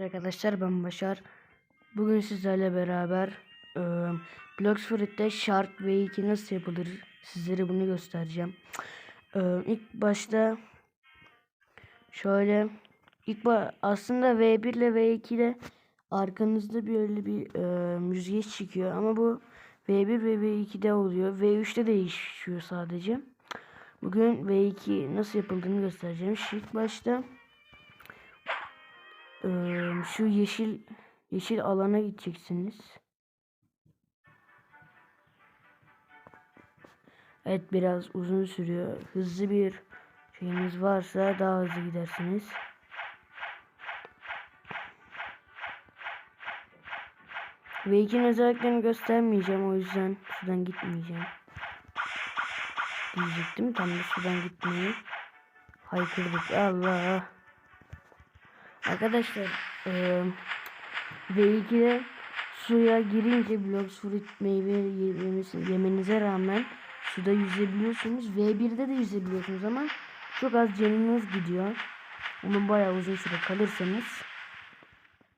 Arkadaşlar ben Başar. Bugün sizlerle beraber e, Bloxfruit'te Shard V2 nasıl yapılır sizlere bunu göstereceğim. E, ilk başta şöyle ilk ba aslında V1 ile V2'de arkanızda böyle bir e, müzgeç çıkıyor ama bu V1 ve V2'de oluyor. V3'te değişiyor sadece. Bugün V2 nasıl yapıldığını göstereceğim. İlk başta ee, şu yeşil yeşil alana gideceksiniz. Evet biraz uzun sürüyor. Hızlı bir şeyiniz varsa daha hızlı gidersiniz. Ve ikinin özelliklerini göstermeyeceğim o yüzden şuradan gitmeyeceğim. Diyecektim tam da şuradan gitmeyi. Haykırdık Allah. Arkadaşlar e, V2'de suya girince Bloxfruit meyve yemesi, yemenize rağmen suda yüzebiliyorsunuz. V1'de de yüzebiliyorsunuz ama çok az canınız gidiyor. Ama bayağı uzun süre kalırsanız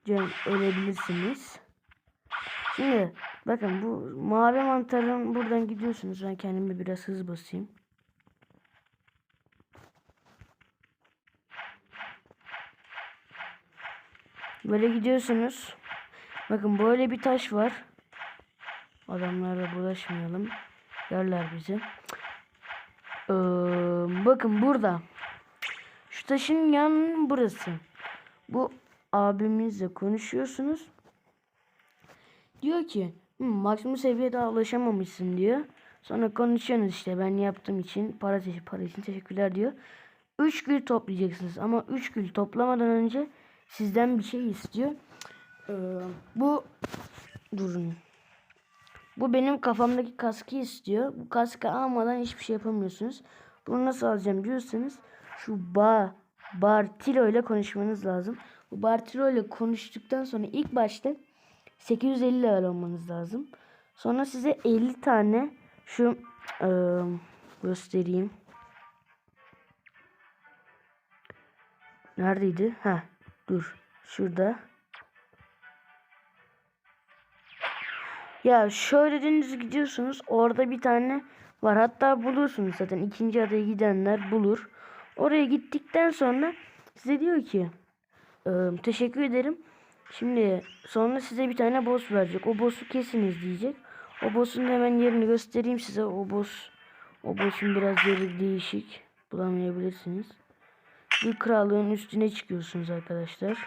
can ölebilirsiniz. Şimdi bakın bu mavi mantarın buradan gidiyorsunuz. Ben kendime biraz hız basayım. Böyle gidiyorsunuz. Bakın böyle bir taş var. Adamlara bulaşmayalım. Yerler bizi. Ee, bakın burada. Şu taşın yan burası. Bu abimizle konuşuyorsunuz. Diyor ki "Hı, maksimum seviyede ulaşamamışsın diyor. Sonra konuşuyorsunuz işte ben yaptığım için para, para için teşekkürler diyor. 3 gül toplayacaksınız ama 3 gül toplamadan önce sizden bir şey istiyor. Ee, bu durun. Bu benim kafamdaki kaskı istiyor. Bu kaskı almadan hiçbir şey yapamıyorsunuz. Bunu nasıl alacağım diyorsanız şu ba Bartilo ile konuşmanız lazım. Bu Bartilo ile konuştuktan sonra ilk başta 850 level olmanız lazım. Sonra size 50 tane şu e, göstereyim. Neredeydi? Ha, dur. Şurada. Ya şöyle dümdüz gidiyorsunuz. Orada bir tane var. Hatta bulursunuz zaten. ikinci adaya gidenler bulur. Oraya gittikten sonra size diyor ki "Ee, teşekkür ederim. Şimdi sonra size bir tane boss verecek. O boss'u kesiniz diyecek. O boss'un hemen yerini göstereyim size. O boss o boss'un biraz yeri değişik. Bulamayabilirsiniz. Bir krallığın üstüne çıkıyorsunuz arkadaşlar.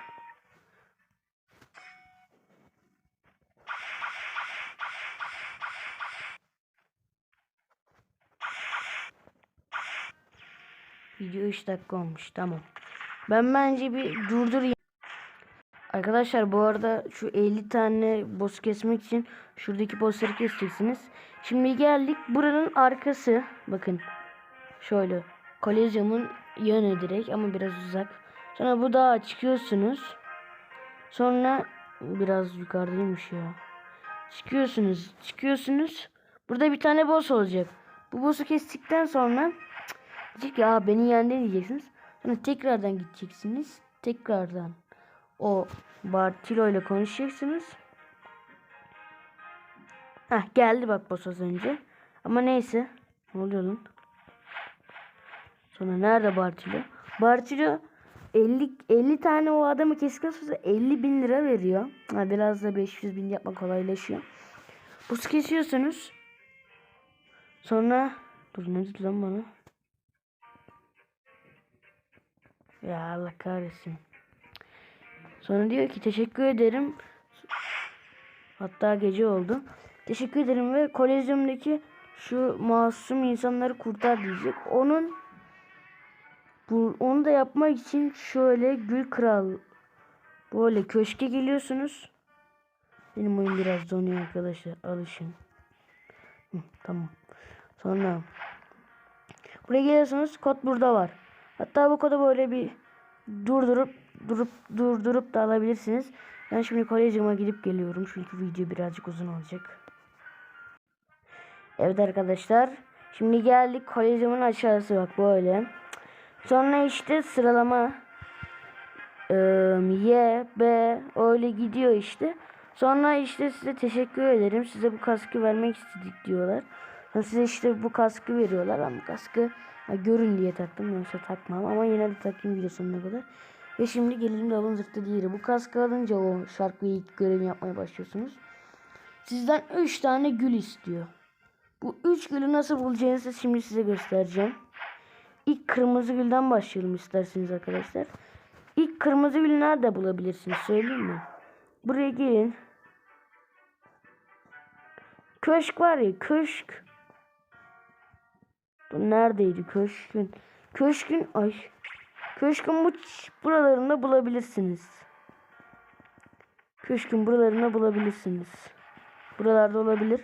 Video 3 dakika olmuş. Tamam. Ben bence bir durdurayım. Arkadaşlar bu arada şu 50 tane boss kesmek için şuradaki bossları keseceksiniz. Şimdi geldik buranın arkası. Bakın. Şöyle. Kolezyumun yanı direkt ama biraz uzak. Sonra bu dağa çıkıyorsunuz. Sonra biraz yukarıdaymış ya. Çıkıyorsunuz. Çıkıyorsunuz. Burada bir tane boss olacak. Bu boss'u kestikten sonra diyecek Aa, beni yendi diyeceksiniz. Sonra tekrardan gideceksiniz. Tekrardan o Bartilo ile konuşacaksınız. Heh geldi bak boss az önce. Ama neyse. Ne oluyor lan? Sonra nerede Bartilo? Bartilo 50 50 tane o adamı kestikten sonra 50 bin lira veriyor. Ha, biraz da 500 bin yapmak kolaylaşıyor. Buz kesiyorsunuz. Sonra dur ne dedi lan bana? Ya Allah kahretsin. Sonra diyor ki teşekkür ederim. Hatta gece oldu. Teşekkür ederim ve kolezyumdaki şu masum insanları kurtar diyecek. Onun bu, onu da yapmak için şöyle Gül Kral böyle köşke geliyorsunuz. Benim oyun biraz donuyor arkadaşlar. Alışın. Hı, tamam. Sonra buraya geliyorsunuz. Kod burada var. Hatta bu kodu böyle bir durdurup durup durdurup da alabilirsiniz. Ben şimdi kolejime gidip geliyorum. Çünkü video birazcık uzun olacak. Evet arkadaşlar. Şimdi geldik kolejimin aşağısı bak böyle. Sonra işte sıralama Ee, Y, B öyle gidiyor işte. Sonra işte size teşekkür ederim. Size bu kaskı vermek istedik diyorlar. Sonra size işte bu kaskı veriyorlar. Ben bu kaskı ha, görün diye taktım. Yoksa takmam ama yine de takayım video sonuna kadar. Ve şimdi gelelim de alın zırhtı diğeri. Bu kaskı alınca o şarkı ve ilk görevini yapmaya başlıyorsunuz. Sizden 3 tane gül istiyor. Bu 3 gülü nasıl bulacağınızı şimdi size göstereceğim. İlk kırmızı gülden başlayalım isterseniz arkadaşlar. İlk kırmızı gülü nerede bulabilirsiniz söyleyeyim mi? Buraya gelin. Köşk var ya köşk. Bu neredeydi köşkün? Köşkün ay. Köşkün bu buralarında bulabilirsiniz. Köşkün buralarında bulabilirsiniz. Buralarda olabilir.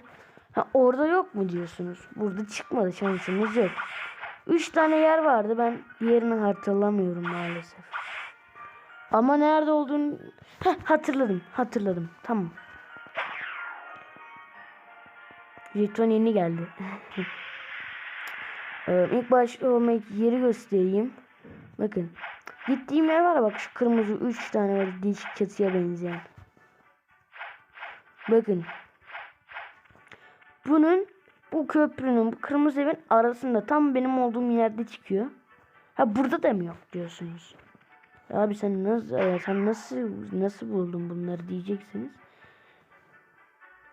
Ha orada yok mu diyorsunuz? Burada çıkmadı şansımız yok. Üç tane yer vardı. Ben diğerini hatırlamıyorum maalesef. Ama nerede olduğunu Heh, hatırladım. Hatırladım. Tamam. Jeton yeni geldi. ee, ilk başta olmak yeri göstereyim. Bakın. Gittiğim yer var bak şu kırmızı 3 tane var değişik çatıya benzeyen. Bakın. Bunun bu köprünün bu kırmızı evin arasında tam benim olduğum yerde çıkıyor. Ha burada da mı yok diyorsunuz. Ya Abi sen nasıl e, sen nasıl nasıl buldun bunları diyeceksiniz.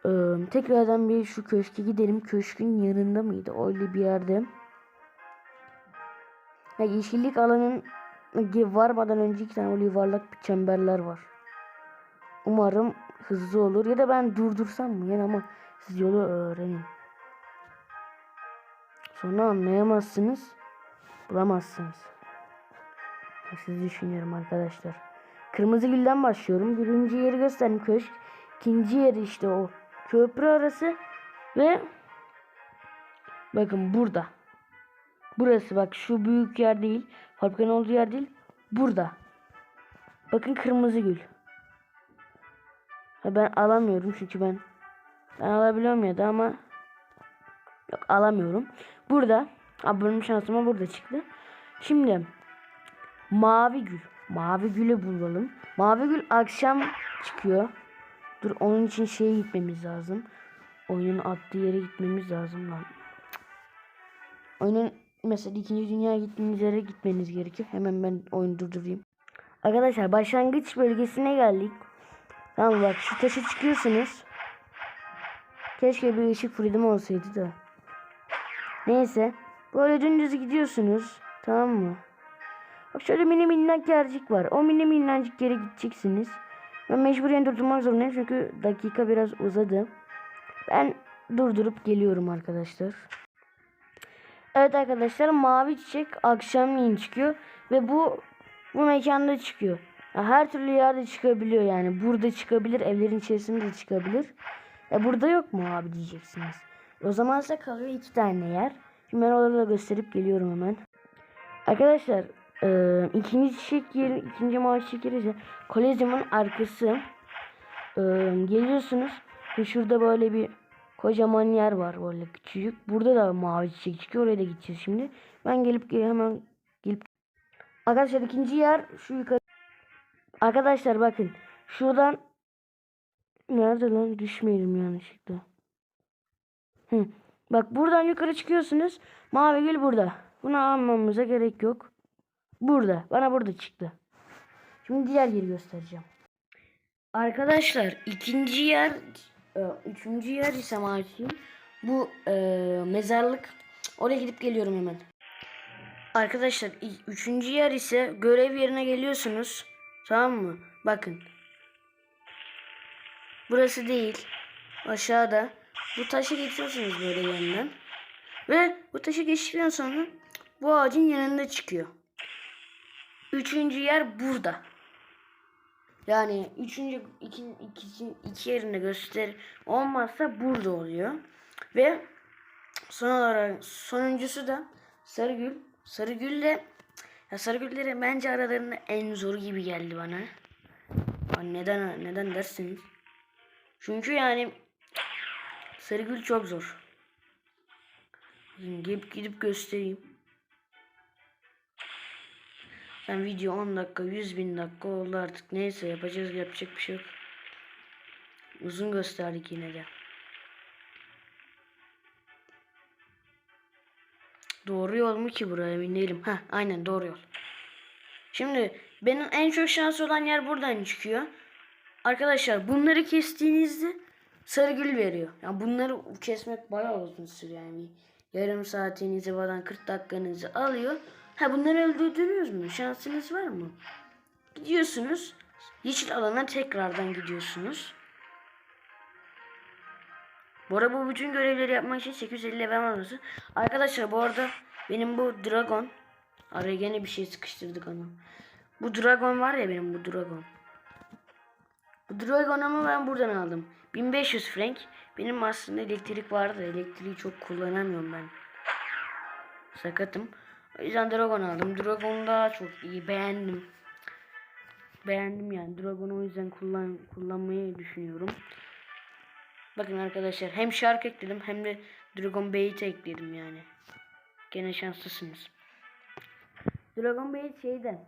Ee, tekrardan bir şu köşke gidelim. Köşkün yanında mıydı? Öyle bir yerde. Ha, yeşillik alanın varmadan önce iki tane yuvarlak çemberler var. Umarım hızlı olur. Ya da ben durdursam mı? Yani ama siz yolu öğrenin. Sonra anlayamazsınız. Bulamazsınız. Siz düşünüyorum arkadaşlar. Kırmızı gülden başlıyorum. Birinci yeri gösterdim köşk. İkinci yeri işte o köprü arası ve bakın burada. Burası bak şu büyük yer değil. Fabrikanın olduğu yer değil. Burada. Bakın kırmızı gül. Ben alamıyorum çünkü ben ben alabiliyorum ya da ama yok alamıyorum. Burada. Benim şansıma burada çıktı. Şimdi mavi gül. Mavi gülü bulalım. Mavi gül akşam çıkıyor. Dur onun için şeye gitmemiz lazım. Oyunun attığı yere gitmemiz lazım lan. Oyunun mesela ikinci dünyaya gittiğiniz yere gitmeniz gerekiyor. Hemen ben oyunu durdurayım. Arkadaşlar başlangıç bölgesine geldik. Tamam bak şu taşı çıkıyorsunuz. Keşke bir ışık freedom olsaydı da. Neyse. Böyle dümdüz gidiyorsunuz. Tamam mı? Bak şöyle mini minnak yercik var. O mini minnacık yere gideceksiniz. Ben mecburen durdurmak zorundayım çünkü dakika biraz uzadı. Ben durdurup geliyorum arkadaşlar. Evet arkadaşlar mavi çiçek akşamleyin çıkıyor ve bu bu mekanda çıkıyor. Her türlü yerde çıkabiliyor yani. Burada çıkabilir, evlerin içerisinde de çıkabilir. E burada yok mu abi diyeceksiniz. O zaman size kalıyor iki tane yer. Şimdi ben oraları da gösterip geliyorum hemen. Arkadaşlar e, ikinci yeri, ikinci mavi ise kolezyumun arkası. E, geliyorsunuz ve şurada böyle bir kocaman yer var böyle küçücük. Burada da mavi çiçek çıkıyor. Oraya da gideceğiz şimdi. Ben gelip gel- hemen gelip Arkadaşlar ikinci yer şu yukarı. Arkadaşlar bakın şuradan nerede lan düşmeyelim yanlışlıkla. Hı. Bak buradan yukarı çıkıyorsunuz. Mavi gül burada. Bunu almamıza gerek yok. Burada. Bana burada çıktı. Şimdi diğer yeri göstereceğim. Arkadaşlar ikinci yer e, üçüncü yer ise Martin. Bu e, mezarlık. Oraya gidip geliyorum hemen. Arkadaşlar üçüncü yer ise görev yerine geliyorsunuz. Tamam mı? Bakın. Burası değil. Aşağıda. Bu taşı geçiyorsunuz böyle yanından. Ve bu taşı geçtikten sonra bu ağacın yanında çıkıyor. Üçüncü yer burada. Yani üçüncü iki, iki, iki yerinde göster olmazsa burada oluyor. Ve son olarak sonuncusu da Sarıgül. Sarıgül'le ya Sarıgül'leri bence aralarında en zor gibi geldi bana. Ya neden neden dersiniz? Çünkü yani Sarıgül çok zor. Gidip gidip göstereyim. Sen video 10 dakika 100 bin dakika oldu artık. Neyse yapacağız yapacak bir şey yok. Uzun gösterdik yine de. Doğru yol mu ki buraya emin değilim. Heh, aynen doğru yol. Şimdi benim en çok şansı olan yer buradan çıkıyor. Arkadaşlar bunları kestiğinizde sarıgül veriyor. Yani bunları kesmek bayağı uzun sürüyor yani. Yarım saatinizi falan 40 dakikanızı alıyor. Ha bunları öldürdünüz mü? Şansınız var mı? Gidiyorsunuz. Yeşil alana tekrardan gidiyorsunuz. Bu arada bu bütün görevleri yapmak için 850 level olması. Arkadaşlar bu arada benim bu dragon araya gene bir şey sıkıştırdık ama. Bu dragon var ya benim bu dragon. Bu dragonumu ben buradan aldım. 1500 frank. Benim aslında elektrik vardı. Elektriği çok kullanamıyorum ben. Sakatım. O yüzden dragon aldım. Dragon da çok iyi. Beğendim. Beğendim yani. Dragon'u o yüzden kullan kullanmayı düşünüyorum. Bakın arkadaşlar hem şarkı ekledim hem de Dragon Bait ekledim yani. Gene şanslısınız. Dragon Bait şeyde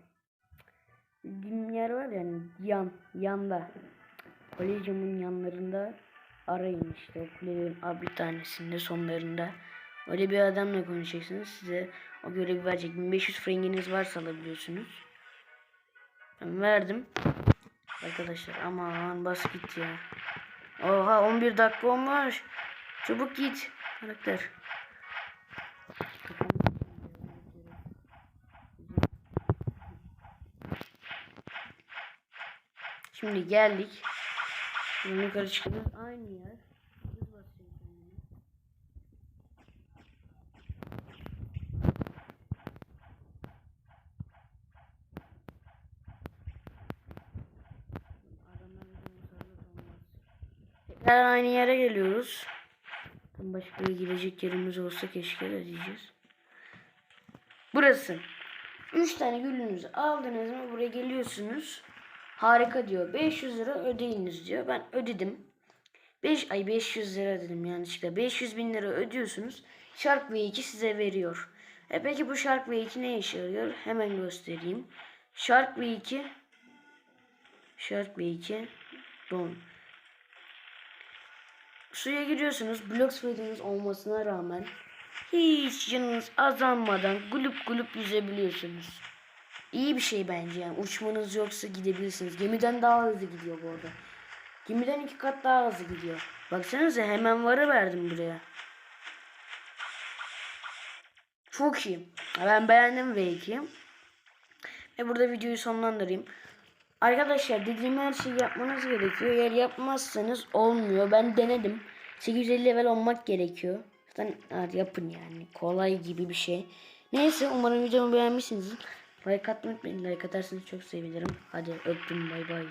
bir yer var yani yan yanda. Kolejimin yanlarında arayın işte o kulelerin bir tanesinde sonlarında. Öyle bir adamla konuşacaksınız. Size o görevi verecek. 1500 franginiz varsa alabiliyorsunuz. Ben verdim. Arkadaşlar aman bas git ya. Oha 11 dakika olmuş. Çabuk git. Karakter. Şimdi geldik. Şimdi yukarı çıkıyoruz. Aynı yer. Tekrar aynı yere geliyoruz. Başka bir gidecek yerimiz olsa keşke de diyeceğiz. Burası. 3 tane gülünüzü aldınız mı buraya geliyorsunuz. Harika diyor. 500 lira ödeyiniz diyor. Ben ödedim. 5 ay 500 lira dedim yanlışlıkla. 500 bin lira ödüyorsunuz. Shark V2 size veriyor. E peki bu Shark V2 ne işe yarıyor? Hemen göstereyim. Shark V2 Shark V2 Don. Suya giriyorsunuz. Blok speediniz olmasına rağmen hiç canınız azalmadan gulup gulup yüzebiliyorsunuz. İyi bir şey bence yani. Uçmanız yoksa gidebilirsiniz. Gemiden daha hızlı gidiyor bu arada. Gemiden iki kat daha hızlı gidiyor. Baksanıza hemen varı verdim buraya. Çok iyi. Ben beğendim V2'yi. Ve burada videoyu sonlandırayım. Arkadaşlar dediğim her şeyi yapmanız gerekiyor. Eğer yapmazsanız olmuyor. Ben denedim. 850 level olmak gerekiyor. Zaten yapın yani. Kolay gibi bir şey. Neyse umarım videomu beğenmişsinizdir. Like atmayı unutmayın. Like atarsanız çok sevinirim. Hadi öptüm bay bay.